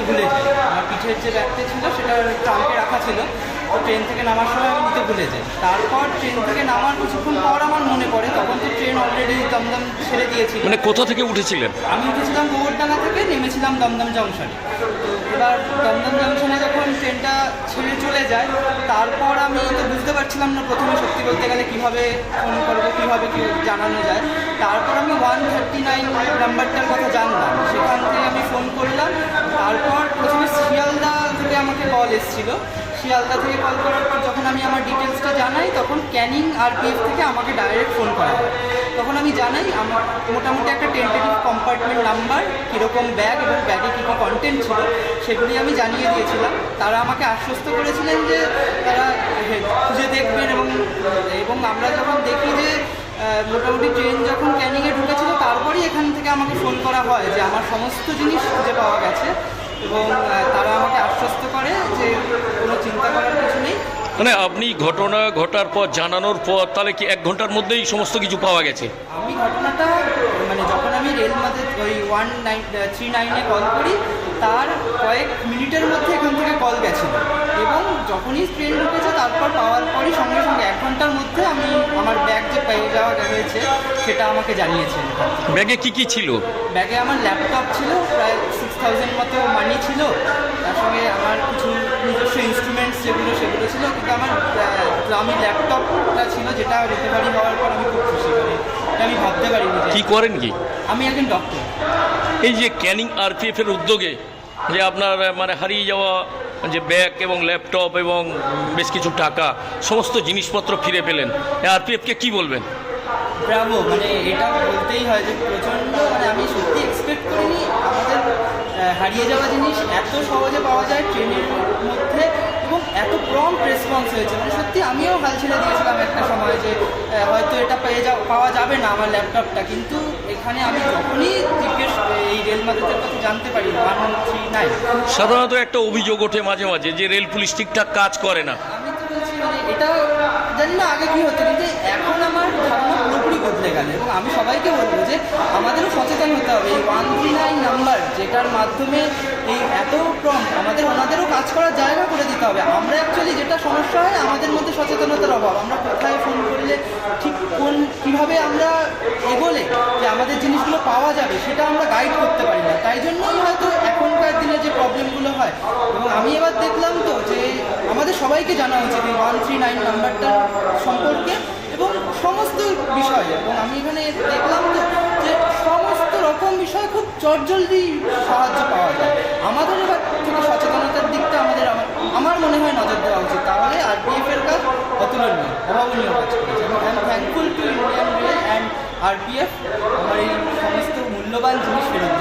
নিতে ভুলে যাই আমার পিঠের যে ব্যাগটা ছিল সেটা ট্রাঙ্কে রাখা ছিল। তো ট্রেন থেকে নামার সময় আমি নিতে ভুলে যাই। তারপর ট্রেন থেকে নামার কিছুক্ষণ পর আমার মনে পড়ে তখন তো ট্রেন অলরেডি দমদম ছেড়ে দিয়েছিল। মানে কোথা থেকে উঠেছিলেন? আমি উঠেছিলাম গোবরডাঙ্গা থেকে নেমেছিলাম দমদম জংশনে এবার দমদম জংশনে যখন ট্রেনটা ছেড়ে চলে যায় তারপর আমি তো বুঝতে পারছিলাম না প্রথমে সত্যি বলতে গেলে কীভাবে ফোন করব, কীভাবে কী জানানো যায়, তারপর আমি ওয়ান থার্টি নাইন নাম্বারটার কথা জানলাম। সেখান থেকে আমি ফোন করলাম, তারপর প্রথমে শিয়ালদা থেকে আমাকে কল এসেছিল। শিয়ালদা থেকে কল করার পর যখন আমি আমার ডিটেলসটা জানাই, তখন ক্যানিং আর আরপিএফ থেকে আমাকে ডাইরেক্ট ফোন করা হয়। তখন আমি জানাই, আমার মোটামুটি একটা টেন্টেটিভ কম্পার্টমেন্ট নাম্বার কীরকম ব্যাগ এবং ব্যাগে কী কী কন্টেন্ট ছিল, সেগুলি আমি জানিয়ে দিয়েছিলাম। তারা আমাকে আশ্বস্ত করেছিলেন যে তারা খুঁজে দেখবেন এবং এবং আমরা যখন দেখি যে মোটামুটি ট্রেন যখন ক্যানিংয়ে ঢুকেছিল, তারপরেই এখান থেকে আমাকে ফোন করা হয় যে আমার সমস্ত জিনিস খুঁজে পাওয়া গেছে। এবং তারা আমাকে আশ্বস্ত করে যে কোনো চিন্তা করার কিছু নেই। মানে আপনি ঘটনা ঘটার পর জানানোর পর তাহলে কি এক ঘণ্টার মধ্যেই সমস্ত কিছু পাওয়া গেছে? আমি ঘটনাটা মানে যখন আমি রেল মাঝে ওই ওয়ান নাইন থ্রি নাইনে কল করি তার কয়েক মিনিটের মধ্যে এখান থেকে কল গেছিল। যখনই ট্রেন ঢুকেছে তারপর পাওয়ার পরই সঙ্গে সঙ্গে এক ঘণ্টার মধ্যে আমি আমার ব্যাগ যে পেয়ে যাওয়া হয়েছে সেটা আমাকে জানিয়েছে। ব্যাগে কি কি ছিল? ব্যাগে আমার ল্যাপটপ ছিল প্রায় সিক্স থাউজেন্ড মতো মানি ছিল। তার সঙ্গে আমার কিছু নিজস্ব ইনস্ট্রুমেন্টস যেগুলো সেগুলো ছিল। কিন্তু আমার আমি ল্যাপটপটা ছিল যেটা রিকভারি হওয়ার পর আমি খুব খুশি করি আমি ভাবতে পারিনি কি করেন কি? আমি একজন ডক্টর এই যে ক্যানিং আরপিএফ এর উদ্যোগে যে আপনার মানে হারিয়ে যাওয়া যে ব্যাগ এবং ল্যাপটপ এবং বেশ কিছু টাকা, সমস্ত জিনিসপত্র ফিরে পেলেন। আরপিএফকে কি বলবেন? ব্রাভো মানে এটা বলতেই হয় যে প্রচণ্ড মানে আমি সত্যি এক্সপেক্ট করিনি আমাদের হারিয়ে যাওয়া জিনিস এত সহজে পাওয়া যায় ট্রেনের মধ্যে এবং এত প্রম্পট রেসপন্স হয়েছে। মানে সত্যি আমিও হাল ছেড়ে দিয়েছিলাম একটা সময় যে হয়তো পাওয়া যাবে না আমার ল্যাপটপটা। কিন্তু এখানে আমি যখনই জিজ্ঞেস এই রেল মাদকের কথা জানতে পারি ওয়ান থ্রি নাইন সাধারণত একটা অভিযোগ ওঠে মাঝে মাঝে যে রেল পুলিশ ঠিকঠাক কাজ করে না। আমি তো বলছি মানে এটা জানি না আগে কি হতো কিন্তু এখন আমার ধারণা পুরোপুরি বদলে গেল এবং আমি সবাইকে বলব যে আমাদেরও সচেতন হতে হবে। এই ওয়ান থ্রি নাইন নাম্বার যেটার মাধ্যমে এই এত কম আমাদের ওনাদেরও কাজ করার জায়গা করে দিতে হবে। আমরা অ্যাকচুয়ালি যেটা সমস্যা হয় আমাদের মধ্যে সচেতনতার অভাব। আমরা কোথায় ফোন ঠিক কোন, কীভাবে আমরা এগোলে যে আমাদের জিনিসগুলো পাওয়া যাবে, সেটা আমরা গাইড করতে পারি না। তাই জন্যই হয়তো এখনকার দিনে যে প্রবলেমগুলো হয়, এবং আমি এবার দেখলাম তো যে আমাদের সবাইকে জানা উচিত এই ওয়ান থ্রি নাইন নাম্বারটা সম্পর্কে, এবং সমস্ত বিষয়ে, এবং আমি এখানে দেখলাম তো যে সমস্ত রকম বিষয় খুব চটজলদি সাহায্য পাওয়া যায়। আমাদের এবার থেকে সচেতনতার দিকটা আমাদের আমার- মনে হয় নজর দেওয়া উচিত। তাহলে আরপিএফ আরপিএফ আমার এই সমস্ত মূল্যবান জিনিস ফেরত